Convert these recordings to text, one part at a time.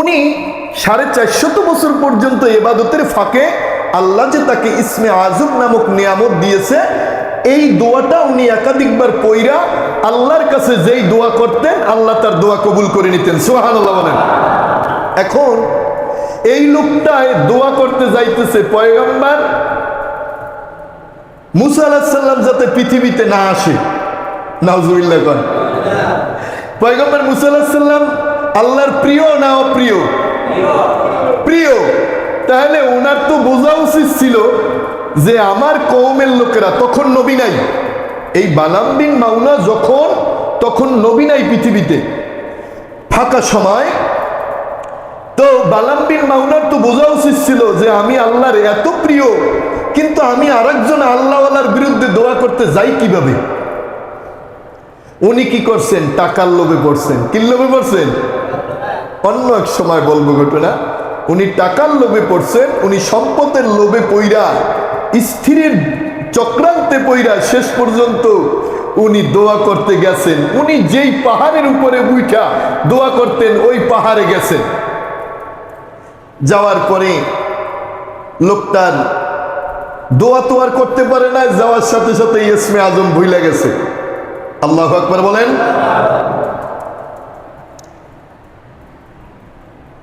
উনি সাড়ে চারশত বছর পর্যন্ত এবাদতের ফাঁকে আল্লাহ যে তাকে ইসমে আজম নামক নিয়ামত দিয়েছে, এই দোয়াটা উনি একাধিকবার পইরা আল্লাহর কাছে যেই দোয়া করতেন, আল্লাহ তার দোয়া কবুল করে নিতেন। সোহান এখন এই লোকটায় দোয়া করতে যাইতেছে, পয়গম্বর, মুসা আলাহিসাল্লাম যাতে পৃথিবীতে না আসে। নাউজুবিল্লাহ কন। পয়গম্বর মুসা আলাহিসাল্লাম আল্লাহর প্রিয় না অপ্রিয়? প্রিয়। তাহলে ওনার তো বোঝা উচিত ছিল যে আমার কৌমের লোকেরা তখন নবী নাই। এই বালাম বিন মাউনা যখন, তখন নবী নাই পৃথিবীতে। ফাঁকা সময়। তো বালাম বিন মাউনার তো বোঝা উচিত ছিল যে আমি আল্লাহর এত প্রিয়, কিন্তু আমি আরেকজন আল্লাহওয়ালার বিরুদ্ধে দোয়া করতে যাই কীভাবে? উনি কি করছেন? টাকার লোভে পড়ছেন। কি লোভে পড়ছেন? অন্য এক সময় বলব ঘটনা। উনি টাকার লোভে পড়ছেন, উনি সম্পদের লোভে পইরা, স্ত্রীর চক্রান্তে পইরা শেষ পর্যন্ত উনি দোয়া করতে গেছেন। উনি যেই পাহাড়ের উপরে উঠা দোয়া করতেন, ওই পাহাড়ে গেছেন। যাওয়ার পরে লোকটার দোয়া তো আর করতে পারে না, যাওয়ার সাথে সাথে ইসমে আজম ভুইলা গেছে। আল্লাহ আকবর বলেন।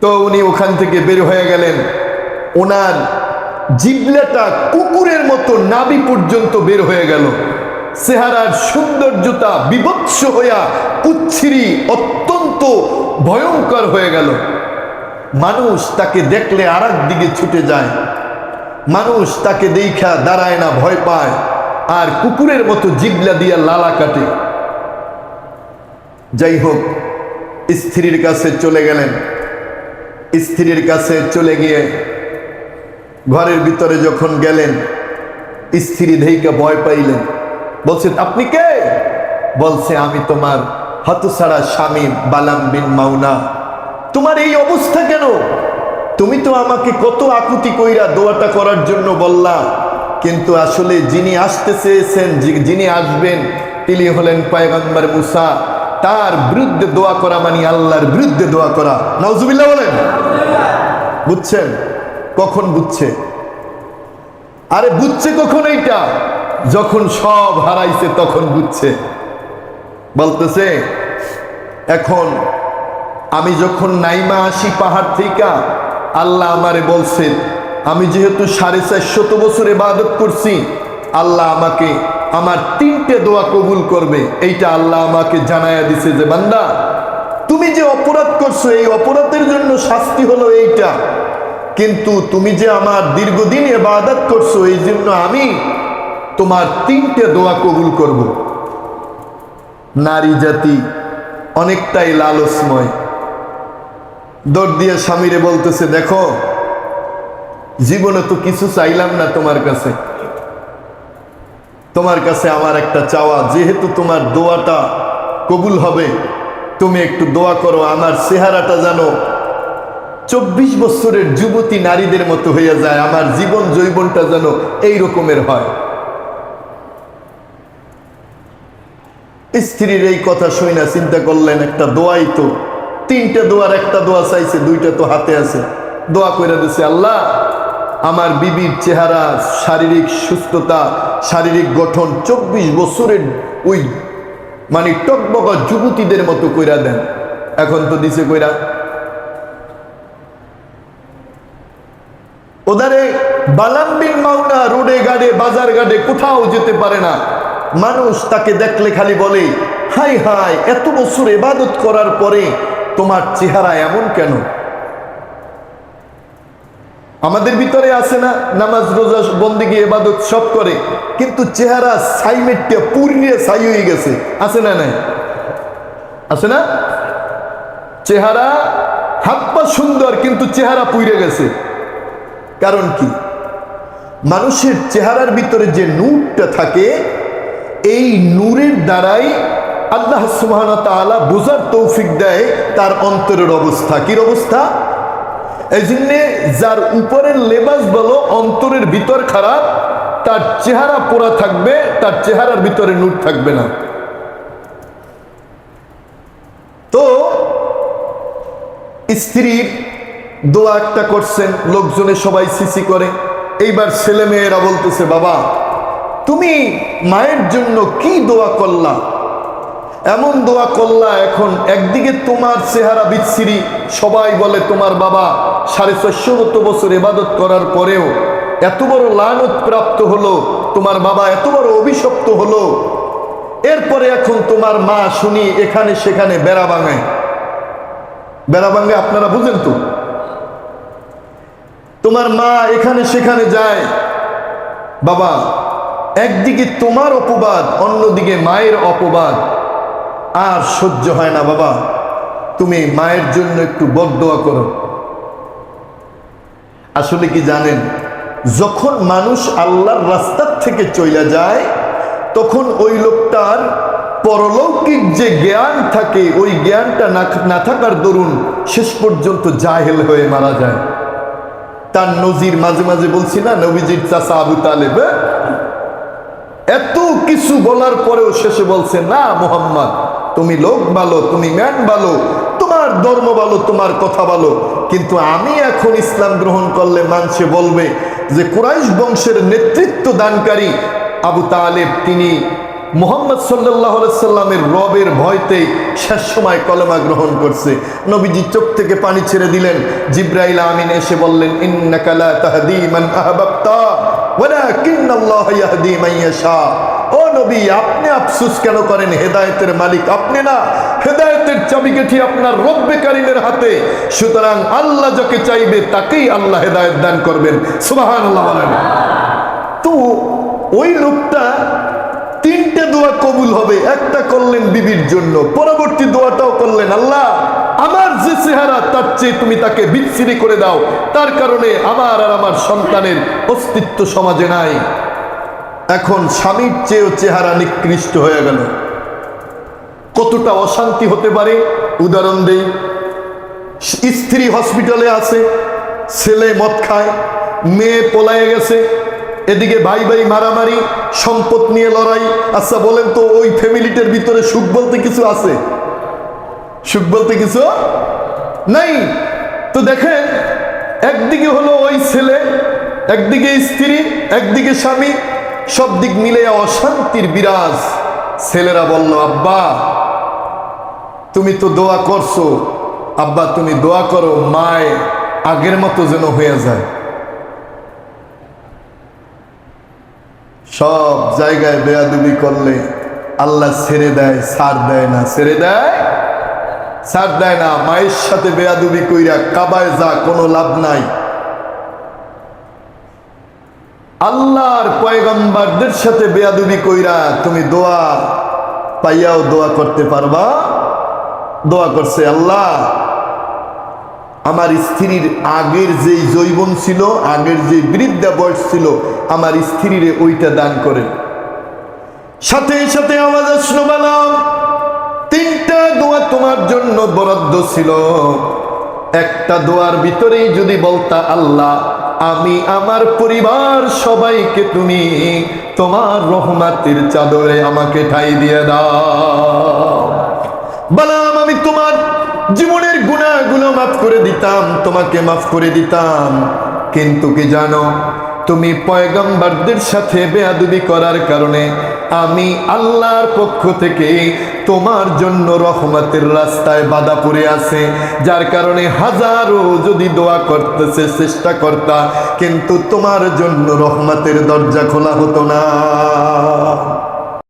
তো উনি ওখান থেকে বের হয়ে গেলেন। ওনার জিবলাটা কুকুরের মতো নাবি পর্যন্ত বের হয়ে গেল। চেহারার সৌন্দর্যতা বিভৎস হইয়া কুচ্ছিরি অত্যন্ত ভয়ঙ্কর হয়ে গেল। মানুষ তাকে দেখলে আর দিকে ছুটে যায়। মানুষ তাকে দেখা দাঁড়ায় না, ভয় পায়। আর কুকুরের মতো জিবলা দিয়া লালা কাটে। যাই হোক, স্ত্রীর কাছে চলে গেলেন। স্ত্রীর কাছে চলে গিয়ে ঘরের ভিতরে যখন গেলেন, স্ত্রী ধেইকে ভয় পাইলেন। বলছে, আপনি কে? বলছে, আমি তোমার হতসারা স্বামী বালাম বিন মাউনা তোমার এই অবস্থা কেন? তুমি তো আমাকে কত আকুতি কইরা দোয়াটা করার জন্য বললা। কিন্তু আসলে যিনি আসতে চেয়েছেন, যিনি আসবেন, তিনি হলেন পায়গম্বর মুসা। তার বিরুদ্ধে দোয়া করা মানে আল্লাহর বিরুদ্ধে দোয়া করা। নাউজুবিল্লাহ বলেন। বুঝছেন? কখন বুঝছে? আরে বুঝছে কখন এইটা? যখন সব হারাইছে তখন বুঝছে। বলতেছে, এখন আমি যখন নাইমা আসি পাহাড় থেকে, আল্লাহ আমারে বলছেন, আমি যেহেতু সাড়ে চারশত বছর ইবাদত করছি, আল্লাহ আমাকে আমার তিনটে দোয়া কবুল করবে? এইটা আল্লাহ আমাকে জানায়া দিছে যে, বান্দা, তুমি যে অপরাধ করছ, এই অপরাধের জন্য শাস্তি হলো এইটা। কিন্তু তুমি যে আমার দীর্ঘদিন ইবাদত করছ, এই জন্য আমি তোমার তিনটে দোয়া কবুল করব। নারী জাতি অনেকটাই লালসময়। দৌড় দিয়ে স্বামীরে বলতেছে, দেখো, জীবনে তো কিছু চাইলাম না তোমার কাছে। তোমার কাছে আমার একটা চাওয়া, যেহেতু তোমার দোয়াটা কবুল হবে, তুমি একটু দোয়া করো, আমার চেহারাটা জানো চব্বিশ বছরের যুবতী নারীদের মতো হয়ে যায়, আমার জীবন জৈবনটা যেন এই রকমের হয়। স্ত্রীর এই কথা শুই না চিন্তা করলেন, একটা দোয়াই তো, তিনটা দোয়ার একটা দোয়া চাইছে, দুইটা তো হাতে আছে। দোয়া করে দিছে, আল্লাহ আমার বিবির চেহারা, শারীরিক সুস্থতা, শারীরিক গঠন চব্বিশ বছরের ওই মানে টকবকা যুবতীদের মতো কইরা দেন। এখন তো দিছে কইরা। ওদারে বালাম্বিন মাউনা রোডে গাড়ে, বাজার গাড়ে কোথাও যেতে পারে না। মানুষ তাকে দেখলে খালি বলে, হাই হাই, এত বছর এবাদত করার পরে তোমার চেহারা এমন কেন? আমাদের ভিতরে আছে না, নামাজ, রোজা, বন্দিগি, এবাদত সব করে, কিন্তু চেহারা সাইমেটটা পুরিয়ে ছাই হয়ে গেছে। আছে না নাই? আছে না? চেহারা হাত পা সুন্দর, কিন্তু চেহারা পুইরে গেছে। কারণ কি? মানুষের চেহারার ভিতরে যে নূরটা থাকে, এই নূরের দ্বারাই আল্লাহ তাআলা বোঝার তৌফিক দেয় তার অন্তরের অবস্থা। কির অবস্থা? এই যার উপরের লেবাস বলো, অন্তরের ভিতর খারাপ, তার চেহারা পোড়া থাকবে, তার চেহারার ভিতরে নূর থাকবে না। তো স্ত্রীর দোয়া একটা করছেন, লোকজনে সবাই সিসি করে। এইবার ছেলে মেয়েরা বলতেছে, বাবা, তুমি মায়ের জন্য কি দোয়া করলা? এমন দোয়া করলা এখন, একদিকে তোমার চেহারা বিচ্ছিরি, সবাই বলে তোমার বাবা, সাড়ে চারশো বছর এবাদত করার পরেও এত বড় লানত প্রাপ্ত হলো, তোমার বাবা এত বড় অভিশপ্ত হলো। এরপরে এখন তোমার মা শুনি এখানে সেখানে বেড়া ভাঙায় বেড়া ভাঙে আপনারা বুঝেন তো? তোমার মা এখানে সেখানে যায়। বাবা, একদিকে তোমার অপবাদ, অন্যদিকে মায়ের অপবাদ। আর সহ্য হয় না, বাবা। তুমি মায়ের জন্য একটু বদদোয়া করো। আসলে কি জানেন, যখন মানুষ আল্লাহর রাস্তার থেকে চলে যায়, তখন ওই লোকটার পরলৌকিক যে জ্ঞান থাকে, ওই জ্ঞানটা না না থাকার দরুন শেষ পর্যন্ত জাহেল হয়ে মারা যায়। তার নজির মাঝে মাঝে বলছি না, নবীজির চাষা আবু তালেব হ্যাঁ? এত কিছু বলার পরেও শেষে বলছে, না, মোহাম্মদ তুমি লোক ভালো, তুমি ম্যান ভালো, তোমার ধর্ম ভালো, তোমার কথা ভালো। কিন্তু আমি এখন ইসলাম গ্রহণ করলে মানুষে বলবে যে কুরাইশ বংশের নেতৃত্ব দানকারী আবু তালেব, তিনি মোহাম্মদ সাল্লাহ সাল্লামের রবের ভয়তে শেষ সময় কলেমা গ্রহণ করছে। নবীজি চোখ থেকে পানি ছেড়ে দিলেন। জিব্রাইল আমিন এসে বললেন ইন্নাকালা তাহদি মান আহবাবতা, ওয়ালাকিন্নাল্লাহ ইয়াহদি মান ইয়াশা। ও নবী, আপনি আফসুস কেন করেন? হেদায়তের মালিক আপনি না। হেদায়েতের চাবিকাঠি আপনার রব্বে কারিমের হাতে। সুতরাং আল্লাহ যাকে চাইবে, তাকেই আল্লাহ হেদায়েত দান করবেন। সুবহানাল্লাহ বলেন। তো ওই লোকটা তিনটে দোয়া কবুল হবে। একটা করলেন বিবির জন্য, পরবর্তী দোয়াটাও করলেন, আল্লাহ, আমার যে চেহারা, তার চেয়ে তুমি তাকে বিচ্ছিরি করে দাও। তার কারণে আমার আর আমার সন্তানের অস্তিত্ব সমাজে নাই। এখন স্বামীর চেয়েও চেহারা নিকৃষ্ট হয়ে গেল। কতটা অশান্তি হতে পারে? উদাহরণ দেই। স্ত্রী হসপিটালে আছে, ছেলে মদ খায়, মেয়ে পলায়ে গেছে, এদিকে ভাই ভাই মারামারি, সম্পদ নিয়ে লড়াই। আচ্ছা বলেন তো, ওই ফ্যামিলিটার ভিতরে সুখ বলতে কিছু আছে? সুখ বলতে কিছু নাই? তো দেখেন, একদিকে হলো ওই ছেলে, একদিকে স্ত্রী, একদিকে স্বামী সব দিক মিলে অশান্তির বিরাজ। ছেলেরা বলল, আব্বা, তুমি তো দোয়া করছ। আব্বা, তুমি দোয়া করো, মায় আগের মতো যেন হয়ে যায়। সব জায়গায় বেয়াদুবি করলে আল্লাহ ছেড়ে দেয় সার দেয় না। ছেড়ে দেয়? সার দেয় না। মায়ের সাথে বেয়াদুবি কইরা কাবায় যা, কোনো লাভ নাই। আল্লাহর পয়গম্বরদের সাথে বেয়াদুবি কইরা তুমি দোয়া পাইয়াও দোয়া করতে পারবা। দোয়া করছে আল্লাহ, আমার স্ত্রীর আগের যেই জৈবন ছিল, আগের যে বৃদ্ধা বয়স ছিল, আমার স্ত্রীর ওইটা দান করে সাথে সাথে আওয়াজ আসলো বানাম তিনটা দোয়া তোমার জন্য বরাদ্দ ছিল। একটা দোয়ার ভিতরেই যদি বলতা আল্লাহ আমি আমার পরিবার সবাইকে তুমি তোমার রহমাতের চাদরে আমাকে ঠাই দিয়ে দাও। বলাম আমি তোমার জীবনের গুণাগুলো মাফ করে দিতাম, তোমাকে মাফ করে দিতাম। কিন্তু কি জানো তুমি পয়গম্বরদের সাথে বেয়াদুবি করার কারণে আমি আল্লাহর পক্ষ থেকে তোমার জন্য রহমতের রাস্তায় বাধা পড়ে আছে। যার কারণে হাজারো যদি দোয়া করতেছে, চেষ্টা করতা, কিন্তু তোমার জন্য রহমতের দরজা খোলা হতো না।